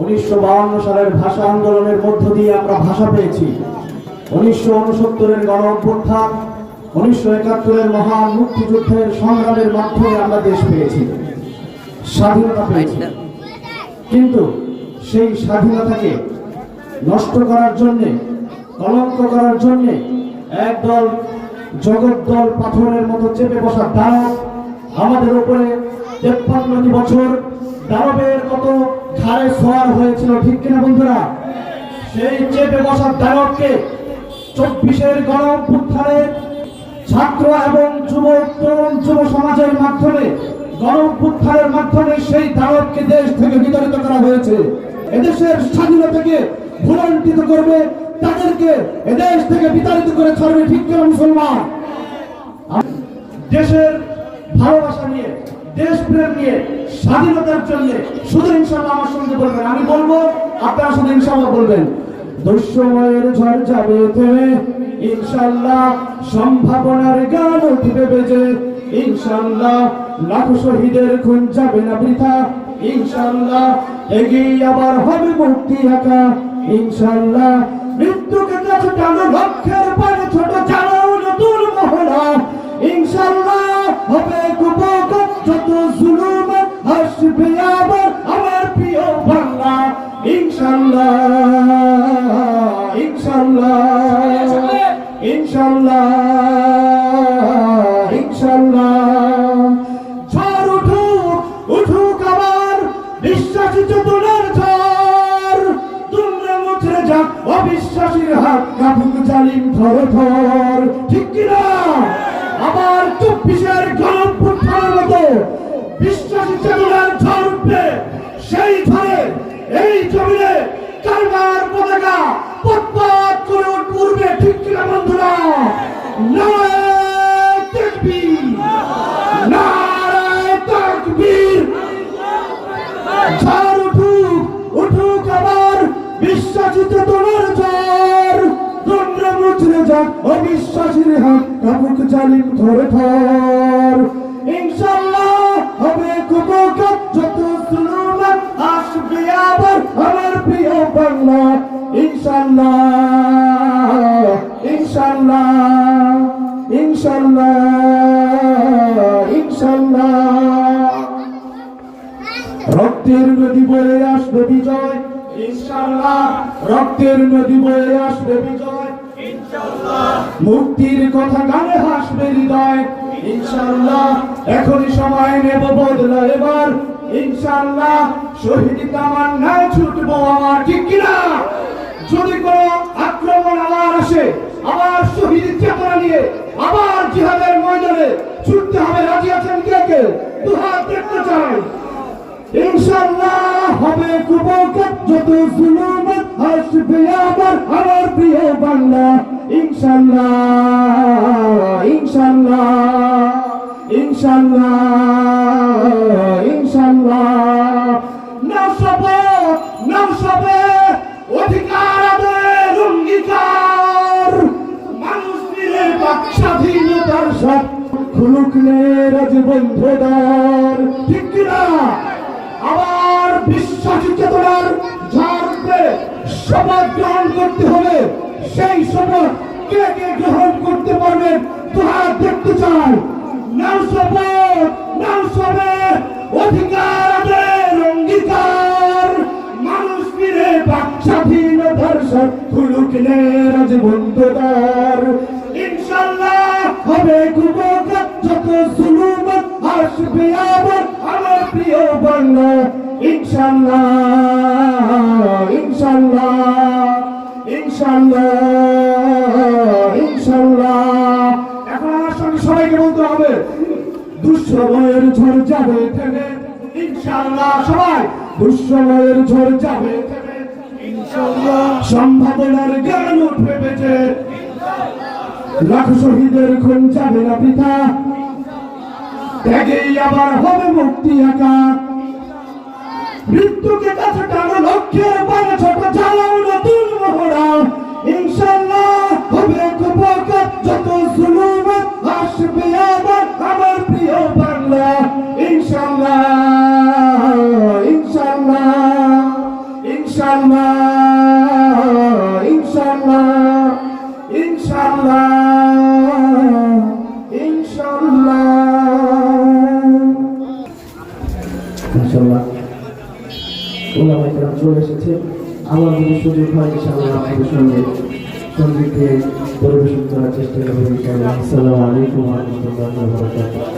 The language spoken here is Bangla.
উনিশশো সালের ভাষা আন্দোলনের মধ্য দিয়ে আমরা ভাষা পেয়েছি। উনিশশো উনসত্তরের গণ অভ্যুত্থান, উনিশশো একাত্তরের মহান মুক্তিযুদ্ধের সংগ্রামের মাধ্যমে আমরা দেশ পেয়েছি। স্বাধীনতা পেয়েছি। কিন্তু সেই স্বাধীনতাকে নষ্ট করার জন্যে, কলঙ্ক করার জন্যে একদল জগদ্দল পাথরের মতো চেপে বসা দানব আমাদের উপরে তেপ্পান্নটি বছর দানবের মতো ঘাড়ে সোয়ার হয়েছিল, ঠিক কিনা বন্ধুরা? সেই চেপে বসার দানবকে চব্বিশের গণ অভ্যুত্থানে ছাত্র এবং যুবক, তরুণ যুব সমাজের মাধ্যমে গণ অভ্যুত্থানের মাধ্যমে সেই দানবকে দেশ থেকে বিতাড়িত করা হয়েছে। এদেশের স্বাধীনতাকে ভুলণ্ঠিত করবে, তাদেরকে এদেশ থেকে বিতাড়িত করে ছাড়বে, ঠিক কিনা মুসলমান? দেশের ভালোবাসা নিয়ে দেশপ্রেম নিয়ে, স্বাধীনতার জন্য শুধু ইনশাল্লাহ আমার সঙ্গে বলবেন। আমি বলব, আপনারা শুধু ইনশাল্লাহ বলবেন। দুঃসময়ের ঝড় যাবে থেমে ইনশাল্লাহ সম্ভাবনার গান উঠবে বেজে। ইনশাল্লাহ লাখ শহীদের খুন যাবে না বৃথা। ইনশাল্লাহ এগিয়ে আবার হবে মুক্তি একা। ইনশাল্লাহ মৃত্যুকে কাছে টানো লক্ষ্যের পানে। ইনশাল্লাহ ইনশাল্লাহ ইনশাল্লাহ ইনশাল্লাহ ঝড় উঠুক উঠুক আবার, বিশ্বাসী চেতনার ঝড়। তোমরা মুছড়ে যাক, অবিশ্বাসীর হাত কাপুক জালিম ধর ধর ঠিক কিনা? আবার চব্বিশের গরম ফুটফার মতো বিশ্বাসী চেতনার সেই ঝড়ে, এই জমিনে যাক অবিশ্বাসীর হাত কাপুক জালিম ধরে ধর। ইনশাল্লাহ হবে কুপকাত যত আসবে আবার আমার প্রিয় বাংলা। ইনশাল্লাহ ইনশাল্লাহ ইনশাল্লাহ ইনশাল্লাহ রক্তের নদী বয়ে আসবে বিজয়। ইনশাআল্লাহ, রক্তের নদী বয়ে আসবে বিজয়। মুক্তির কথা গানে হাসবে হৃদয়। ইনশাআল্লাহ, এখনই সময় নেব বদলা এবার। ইনশাআল্লাহ, শহীদ তামান্নায় ছুটবো আমার ঠিক কিনা? যদি কোনো আক্রমণ আবার আসে, আবার শহীদ চেতনা নিয়ে আবার জিহাদের ময়দানে ছুটতে হবে, রাজি আছেন কে কে? দুহাত দেখতে চাই। ইনশাআল্লাহ হবে কুবকত, যত জুলুমত, আসবে আবার আমার প্রিয় বাংলা ইনশাআল্লাহ ইনশাআল্লাহ ইনশাআল্লাহ ইনশাআল্লাহ নাও শপথ নাও শপথ অধিকার আদের অঙ্গীকার। মানুষ মিলে বাক স্বাধীনতার সাথ খুলুক নে রাজবন্ধদার ঠিক কিনা? বিশ্বাসী চেতনার ঝাড়বে শপথ গ্রহণ করতে হবে সেই শপথ কে কে গ্রহণ করতে পারবেন তোহার দেখতে চাই। নাও শপথ নাও শপথ অধিকার আদের অঙ্গীকার। মানুষ ফিরে বাক স্বাধীনতার সাথ খুলুক নে রাজবন্ধদার ইনশাল্লাহ হবে কুবকাত যত জুলুমত আসবে আবার। আমার প্রিয় বাংলা ইনশাল্লাহ ইনশাল্লাহ ইনশাল্লাহ ইনশাল্লাহ। এখন আমার সঙ্গে সবাইকে বলতে হবে, দুঃসময়ের ঝড় যাবে থেমে ইনশাল্লাহ সবাই, দুঃসময়ের ঝড় যাবে সম্ভাবনার জ্ঞান উঠবে বেঁচে। লাখ শহীদের খুন যাবে না বৃথা। ত্যাগেই আবার হবে মুক্তি একা মৃত্যুকে কাছে টানো, লক্ষ্যের পানে ছোট চালাও, নতুন মহড়া ইনশাল্লাহ হবে কুপকাত যত জুলুম আসবে আবার আমার প্রিয় বাংলা। ইনশাল্লাহ ইনশাল্লাহ ইনশাআল্লাহ ইনশাআল্লাহ ইনশাআল্লাহ। ওলামা কেরাম চলে এসেছে। আমার যদি সুযোগ হয়, ইনশাআল্লাহ আপনাদের সঙ্গে সঙ্গীতকে পরিবেশন করার চেষ্টা করব ইনশাআল্লাহ। আসসালামু আলাইকুম রাহমাতুল্লাহি